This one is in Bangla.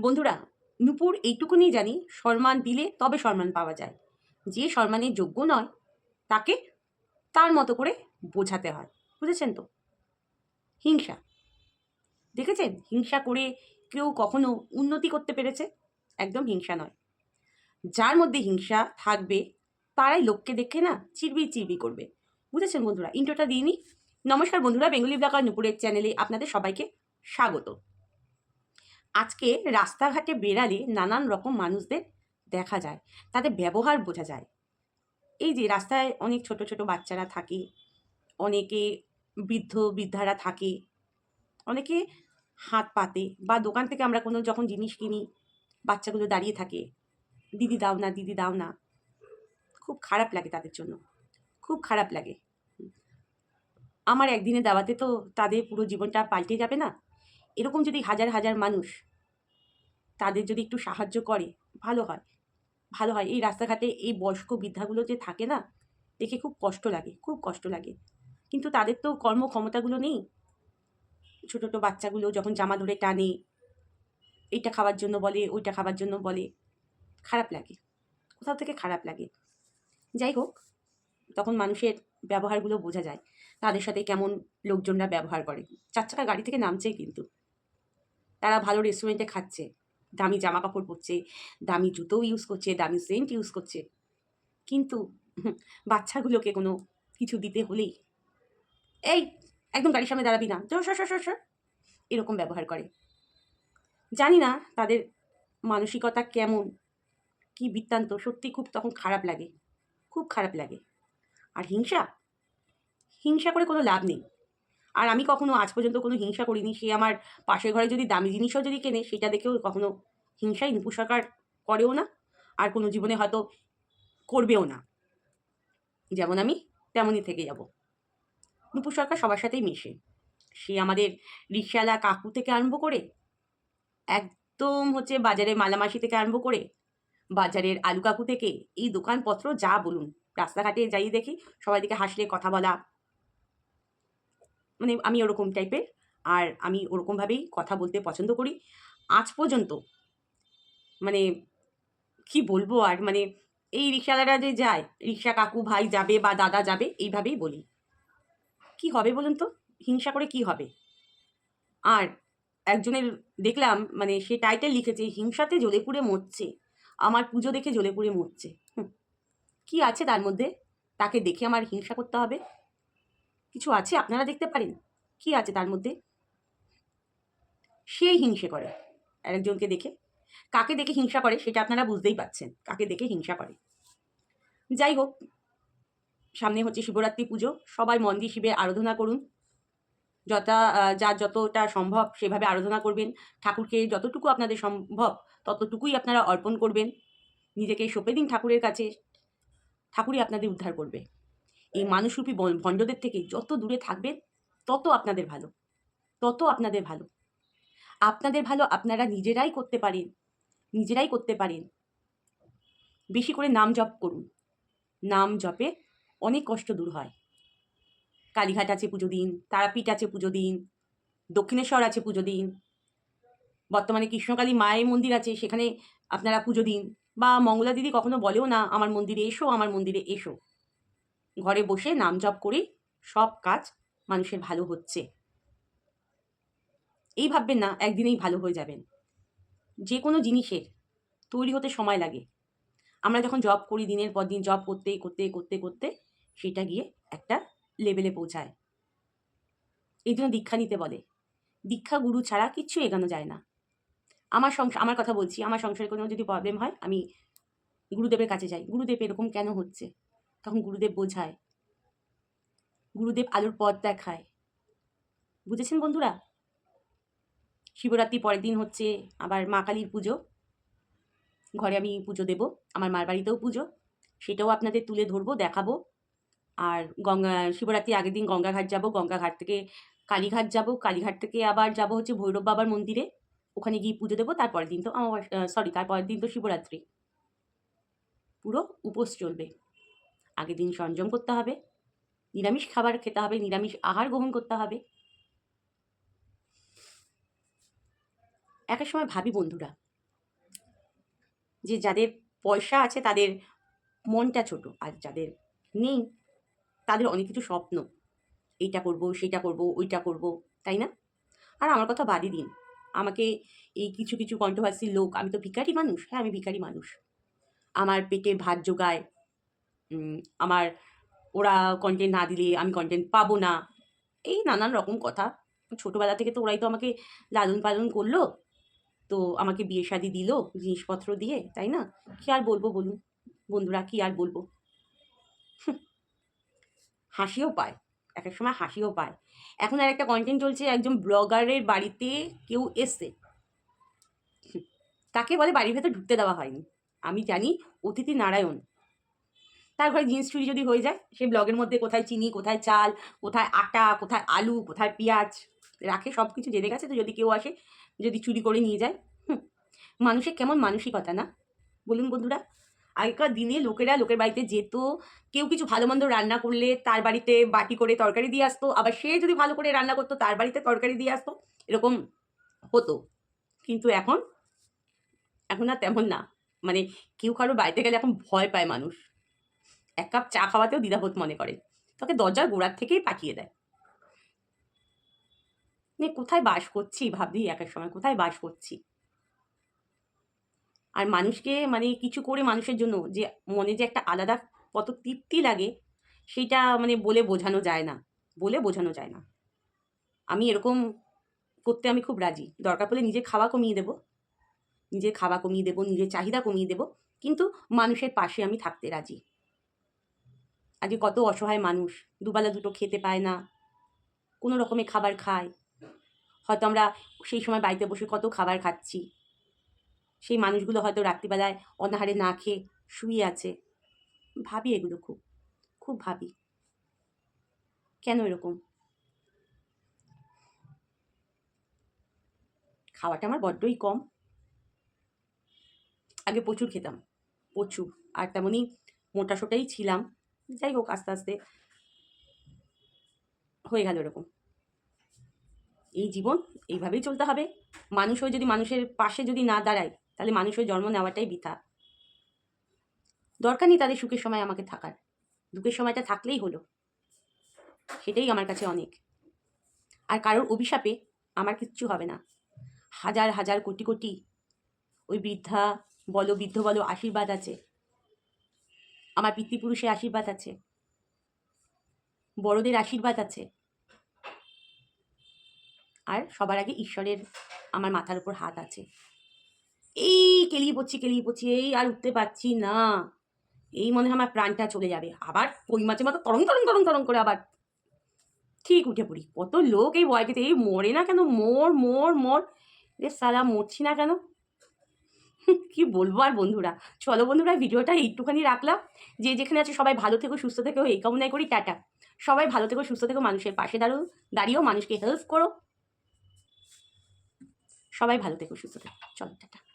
বন্ধুরা, নুপুর এইটুকুনি জানি সম্মান দিলে তবে সম্মান পাওয়া যায়। যে সম্মানের যোগ্য নয়, তাকে তার মতো করে বোঝাতে হয়, বুঝেছেন তো? হিংসা। দেখেছেন? হিংসা করে কেউ কখনো উন্নতি করতে পেরেছে? একদম হিংসা নয়। যার মধ্যে হিংসা থাকবে, তারাই লোককে দেখে না চিরবি চিরবি করবে। বুঝেছেন বন্ধুরা? ইন্টোটা দিইনি নমস্কার বন্ধুরা, বেঙ্গলি ব্লগ আর নুপুরের চ্যানেলে আপনাদের সবাইকে স্বাগত। আজকে রাস্তাঘাটে বেরালে নানান রকম মানুষদের দেখা যায়, তাদের ব্যবহার বোঝা যায়। এই যে রাস্তায় অনেক ছোট ছোট বাচ্চারা থাকে, অনেকে বৃদ্ধ বৃদ্ধারা থাকে, অনেকে হাত পাতে বা দোকান থেকে আমরা কোনো যখন জিনিস কিনি, বাচ্চাগুলো দাঁড়িয়ে থাকে, দিদি দাও না, দিদি দাও না। খুব খারাপ লাগে তাদের জন্য, খুব খারাপ লাগে। আমার একদিনে দাওয়াতে তো তাদের পুরো জীবনটা পাল্টে যাবে না? এরকম যদি হাজার হাজার মানুষ তাদের যদি একটু সাহায্য করে, ভালো হয়। ভালো হয়। এই রাস্তাঘাটে এই বয়স্ক বৃদ্ধাগুলো যে থাকে না, দেখে খুব কষ্ট লাগে, খুব কষ্ট লাগে। কিন্তু তাদের তো কর্মক্ষমতাগুলো নেই। ছোটো ছোটো বাচ্চাগুলো যখন জামা ধরে টানে, এইটা খাওয়ার জন্য বলে, ওইটা খাবার জন্য বলে, খারাপ লাগে। কোথাও থেকে খারাপ লাগে। যাই হোক, তখন মানুষের ব্যবহারগুলো বোঝা যায়। তাদের সাথে কেমন লোকজনরা ব্যবহার করে। চার চাকা গাড়ি থেকে নামছে কিন্তু। তারা ভালো রেস্টুরেন্টে খাচ্ছে। দামি জামা কাপড় পরছে, দামি জুতোও ইউজ করছে, দামি সেন্ট ইউজ করছে। কিন্তু বাচ্চাগুলোকে কোনো কিছু দিতে হলেই এই একদম গাড়ির সামনে দাঁড়াবি না। সর এরকম ব্যবহার করে। জানি না তাদের মানসিকতা কেমন, কি বৃত্তান্ত, সত্যি খুব তখন খারাপ লাগে। খুব খারাপ লাগে। আর হিংসা? হিংসা করে কোনো লাভ নেই। আর আমি কখনো আজ পর্যন্ত কোনো হিংসা করিনি। সে আমার পাশের ঘরে যদি দামি জিনিসও যদি কেনে, সেটা দেখেও কখনো হিংসাই নুপুর সরকার করেও না, আর কোনো জীবনে হয়তো করবেও না। যেমন আমি, তেমনই থেকে যাব। নুপুর সরকার সবার সাথেই মেশে। সে আমাদের রিক্সাওয়ালা কাকু থেকে আরম্ভ করে, একদম হচ্ছে বাজারে মালামাসি থেকে আরম্ভ করে, বাজারের আলু কাকু থেকে এই দোকানপত্র যা বলুন, রাস্তাঘাটে যাই দেখি, সবাই দিকে হাসলে কথা বলা মানে আমি ওরকম টাইপের আর আমি ওরকমভাবেই কথা বলতে পছন্দ করি। আজ পর্যন্ত মানে কি বলব আর মানে এই রিক্সাওয়ালারা যে যায়, রিক্সা কাকু ভাই যাবে বা দাদা যাবে, এইভাবেই বলি। কি হবে বলুন তো? হিংসা করে কি হবে? আর একজনের দেখলাম মানে সে টাইটেল লিখেছে, হিংসাতে জ্বলে পুড়ে মরছে। আমার পুজো দেখে জ্বলে পুড়ে মরছে। কি আছে তার মধ্যে? তাকে দেখে আমার হিংসা করতে হবে? কিছু আছে আপনারা দেখতে পারেন? কি আছে তার মধ্যে? সেই হিংসে করে। আরেকজনকে দেখে। কাকে দেখে হিংসা করে সেটা আপনারা বুঝতেই পাচ্ছেন কাকে দেখে হিংসা করে? যাই হোক, সামনে হচ্ছে শিবরাত্রি পুজো। সবাই মন দিয়ে শিবের আরাধনা করুন। যথা যার যতটা সম্ভব সেভাবে আরাধনা করবেন। ঠাকুরকে যতটুকু আপনাদের সম্ভব ততটুকুই আপনারা অর্পণ করবেন। নিজেকে সঁপে দিন ঠাকুরের কাছে। ঠাকুরই আপনাদের উদ্ধার করবে। এই মানুষরূপী ভণ্ডদের থেকে যত দূরে থাকবেন, তত আপনাদের ভালো। তত আপনাদের ভালো। আপনাদের ভালো আপনারা নিজেরাই করতে পারেন, নিজেরাই করতে পারেন। বেশি করে নাম জপ করুন। নাম জপে অনেক কষ্ট দূর হয়। কালীঘাট আছে পুজো দিন, তারাপীঠ আছে পুজো দিন, দক্ষিণেশ্বর আছে পুজো দিন, বর্তমানে কৃষ্ণকালী মায়ের মন্দির আছে, সেখানে আপনারা পুজো দিন। বা মঙ্গলা দিদি কখনো বলেও না, আমার মন্দিরে এসো, আমার মন্দিরে এসো। ঘরে বসে নাম জপ করেই সব কাজ মানুষের ভালো হচ্ছে। এই ভাববেন না, একদিনেই ভালো হয়ে যাবেন। যে কোনো জিনিসের তৈরি হতে সময় লাগে। আমরা যখন জব করি, দিনের পর দিন জব করতে করতে করতে করতে, সেটা গিয়ে একটা লেভেলে পৌঁছায়। এই জন্য দীক্ষা নিতে বলে। দীক্ষা গুরু ছাড়া কিচ্ছু এগানো যায় না। আমার সংসার আমার কথা বলছি, আমার সংসারে কোনো যদি প্রবলেম হয়, আমি গুরুদেবের কাছে যাই। গুরুদেব এরকম কেন হচ্ছে? তখন গুরুদেব বোঝায়। গুরুদেব আলোর পথ দেখায়। বুঝেছেন বন্ধুরা? শিবরাত্রি পরের দিন হচ্ছে আবার মা কালীর পুজো। ঘরে আমি পুজো দেব, আমার মার বাড়িতেও পুজো। সেটাও আপনাদের তুলে ধরবো, দেখাবো। আর গঙ্গা শিবরাত্রি আগের দিন গঙ্গাঘাট যাব, গঙ্গাঘাট থেকে কালীঘাট যাব। কালীঘাট থেকে আবার যাব হচ্ছে ভৈরব বাবার মন্দিরে। ওখানে গিয়ে পুজো দেবো, তারপরের দিন তো আমার সরি, তারপরের দিন তো শিবরাত্রি। পুরো উপোস চলবে। আগের দিন সংযম করতে হবে, নিরামিষ খাবার খেতে হবে, নিরামিষ আহার গ্রহণ করতে হবে। এক এক সময় ভাবি বন্ধুরা, যে যাদের পয়সা আছে তাদের মনটা ছোট আর যাদের নেই তাদের অনেক কিছু স্বপ্ন। এইটা করব সেটা করব, ওইটা করব, তাই না? আর আমার কথা বাদই দিন। আমাকে এই কিছু কিছু কন্ট্রোভার্সির লোক, আমি তো ভিখারি মানুষ হ্যাঁ আমি ভিখারি মানুষ। আমার পেটে ভাত জোগায় আমার ওরা কন্টেন্ট না দিলে আমি কন্টেন্ট পাবো না। এই নানান রকম কথা। ছোটোবেলা থেকে তো ওরাই তো আমাকে লালন পালন করল। তো আমাকে বিয়ে শাদি দিল জিনিসপত্র দিয়ে, তাই না? কি আর বলব বলুন? বন্ধুরা, কি আর বলব? হাসিও পায়। এক এক সময় হাসিও পায়। এখন আর একটা কন্টেন্ট চলছে, একজন ব্লগারের বাড়িতে কেউ এসছে। তাকে বলে বাড়ির ভেতর ঢুকতে দেওয়া হয়নি। আমি জানি, অতিথি নারায়ণ। তার ঘরে জিনিস চুরি যদি হয়ে যায়, সেই ব্লগের মধ্যে কোথায় চিনি, কোথায় চাল, কোথায় আটা, কোথায় আলু, কোথায় পেঁয়াজ রাখে সব কিছু জেনে গেছে তো যদি কেউ আসে, যদি চুরি করে নিয়ে যায়, হুম। মানুষের কেমন মানসিকতা না? বলুন বন্ধুরা। আগেকার দিনে লোকেরা লোকের বাড়িতে যেত, কেউ কিছু ভালো মন্দ রান্না করলে তার বাড়িতে বাটি করে তরকারি দিয়ে আসতো, আবার সে যদি ভালো করে রান্না করতো, তার বাড়িতে তরকারি দিয়ে আসতো, এরকম হতো। কিন্তু এখন এখন আর তেমন না। মানে কেউ কারোর বাড়িতে গেলে এখন ভয় পায় মানুষ। এক কাপ চা খাওয়াতেও দ্বিধাবোধ মনে করে। তাকে দরজার গোড়ার থেকেই পাঠিয়ে দেয়। নে, কোথায় বাস করছি ভাবি? এক এক সময় কোথায় বাস করছি? আর মানুষকে মানে কিছু করে মানুষের জন্য যে মনে যে একটা আলাদা কত তৃপ্তি লাগে, সেটা মানে বলে বোঝানো যায় না। বলে বোঝানো যায় না। আমি এরকম করতে আমি খুব রাজি। দরকার পড়লে নিজের খাওয়া কমিয়ে দেব। নিজের খাওয়া কমিয়ে দেব, নিজের চাহিদা কমিয়ে দেব। কিন্তু মানুষের পাশে আমি থাকতে রাজি। আজকে কত অসহায় মানুষ, দুবেলা দুটো খেতে পায় না, কোনো রকমের খাবার খায়। হয়তো আমরা সেই সময় বাড়িতে বসে কত খাবার খাচ্ছি। সেই মানুষগুলো হয়তো রাত্রিবেলায় অনাহারে না খেয়ে শুয়ে আছে। ভাবি এগুলো খুব খুব ভাবি। কেন এরকম? খাওয়াটা আমার বড্ডই কম। আগে প্রচুর খেতাম, প্রচুর। আর তেমনই মোটা সোটাই ছিলাম। যাই হোক, আস্তে আস্তে হয়ে গেল এরকম। এই জীবন এইভাবেই চলতে হবে। মানুষ হয়ে যদি মানুষের পাশে যদি না দাঁড়ায়, তাহলে মানুষ হয়ে জন্ম নেওয়াটাই বৃথা। দরকার নেই তাদের সুখের সময় আমাকে থাকার। দুঃখের সময়টা থাকলেই হলো। সেটাই আমার কাছে অনেক। আর কারোর অভিশাপে আমার কিচ্ছু হবে না। হাজার হাজার কোটি কোটি ওই বৃদ্ধা বলো, বৃদ্ধ বলো, আশীর্বাদ আছে। আমার পিতৃপুরুষের আশীর্বাদ আছে। বড়দের আশীর্বাদ আছে। আর সবার আগে ঈশ্বরের আমার মাথার উপর হাত আছে। এই কেলিয়ে পড়ছি কেলিয়ে পড়ছি, এই আর উঠতে পারছি না। এই মনে হয় আমার প্রাণটা চলে যাবে। আবার কই মাছের মতো তরং তরং তরং তরং করে আবার ঠিক উঠে পড়ি। কত লোক এই বয়কেতে এই মরে না কেন? মোর মোর মোর। রে সালা, মরছি না কেন? কি বলব আর বন্ধুরা? চলো বন্ধুরা, ভিডিওটা একটুখানি রাখলাম। যে যেখানে আছে সবাই ভালো থেকো, সুস্থ থেকো, এই কামনাই করি, টাটা। সবাই ভালো থেকো, সুস্থ থেকো, মানুষের পাশে দাঁড়ো দাঁড়িয়েও মানুষকে হেল্প করো। সবাই ভালো থেকো, সুস্থ থেকো। চলো, টাটা।